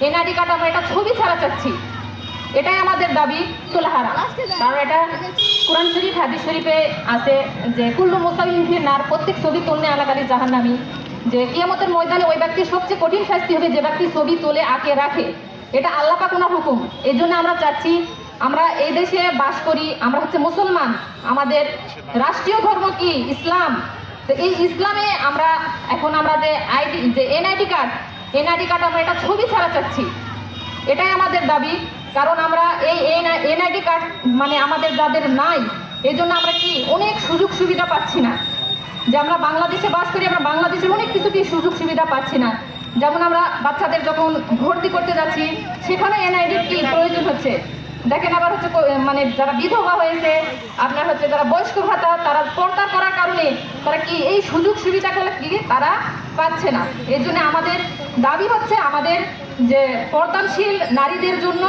NID card আমরা এটা ছবি ছাড়া চাচ্ছি। এটাই আমাদের দাবি তোলাহারা। কারণ এটা কোরআন শরীফ, হাদিস শরীফে আছে যে, কুল্লু মোসাবিন নার প্রত্যেক ছবি তুলনে আলাগালি জাহান্নামি। যে, কিয়ামতের ময়দানে ওই ব্যক্তির সবচেয়ে কঠিন শাস্তি হবে, যে ব্যক্তি ছবি তুলে আঁকে, রাখে। এটা আল্লাহ পাক হুকুম। এই জন্য আমরা চাচ্ছি, আমরা এই দেশে বাস করি, আমরা হচ্ছে মুসলমান। আমাদের রাষ্ট্রীয় ধর্ম কি? ইসলাম। তো এই ইসলামে আমরা, এখন আমরা যে আইডি, যে এনআইডি কার্ড এনআইডি কার্ড আমরা এটা ছবি ছাড়া চাচ্ছি। এটাই আমাদের দাবি, কারণ আমরা এই এনআইডি কার্ড মানে আমাদের যাদের নাই এই জন্য আমরা কি অনেক সুযোগ সুবিধা পাচ্ছি না। যে আমরা বাংলাদেশে বাস করি, আমরা বাংলাদেশের অনেক কিছু কি সুযোগ সুবিধা পাচ্ছি না। যেমন আমরা বাচ্চাদের যখন ভর্তি করতে যাচ্ছি, সেখানে এনআইডির কি প্রয়োজন হচ্ছে? দেখেন আবার হচ্ছে মানে যারা বিধবা হয়েছে, আপনার হচ্ছে যারা বয়স্ক ভাতা, তারা পর্দা করার কারণে তারা কি এই সুযোগ সুবিধাগুলো কি তারা পাচ্ছে না। এই জন্য আমাদের দাবি হচ্ছে আমাদের যে পর্দানশীল নারীদের জন্য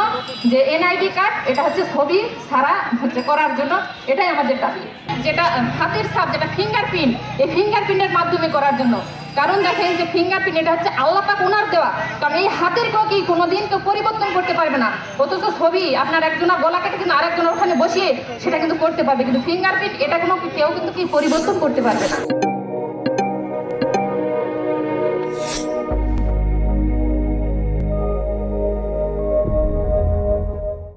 যে এনআইডি কার্ড, এটা হচ্ছে ছবি সারা হচ্ছে করার জন্য। এটাই আমাদের দাবি। যেটা হাতের সাপ যেটা ফিঙ্গারপ্রিন্ট এই ফিঙ্গারপ্রিন্টের মাধ্যমে করার জন্য। কারণ দেখেন যে ফিঙ্গারপ্রিন্ট এটা হচ্ছে আল্লাহ পাক ওনার দেওয়া। কারণ এই হাতের কি কোনোদিন কেউ পরিবর্তন করতে পারবে না। অথচ ছবি, আপনার একজনের গলা কেটে কিন্তু আরেকজনের ওখানে বসিয়ে সেটা কিন্তু করতে পারবে। কিন্তু ফিঙ্গারপ্রিন্ট এটা কোনো কেউ কিন্তু কি পরিবর্তন করতে পারবে না।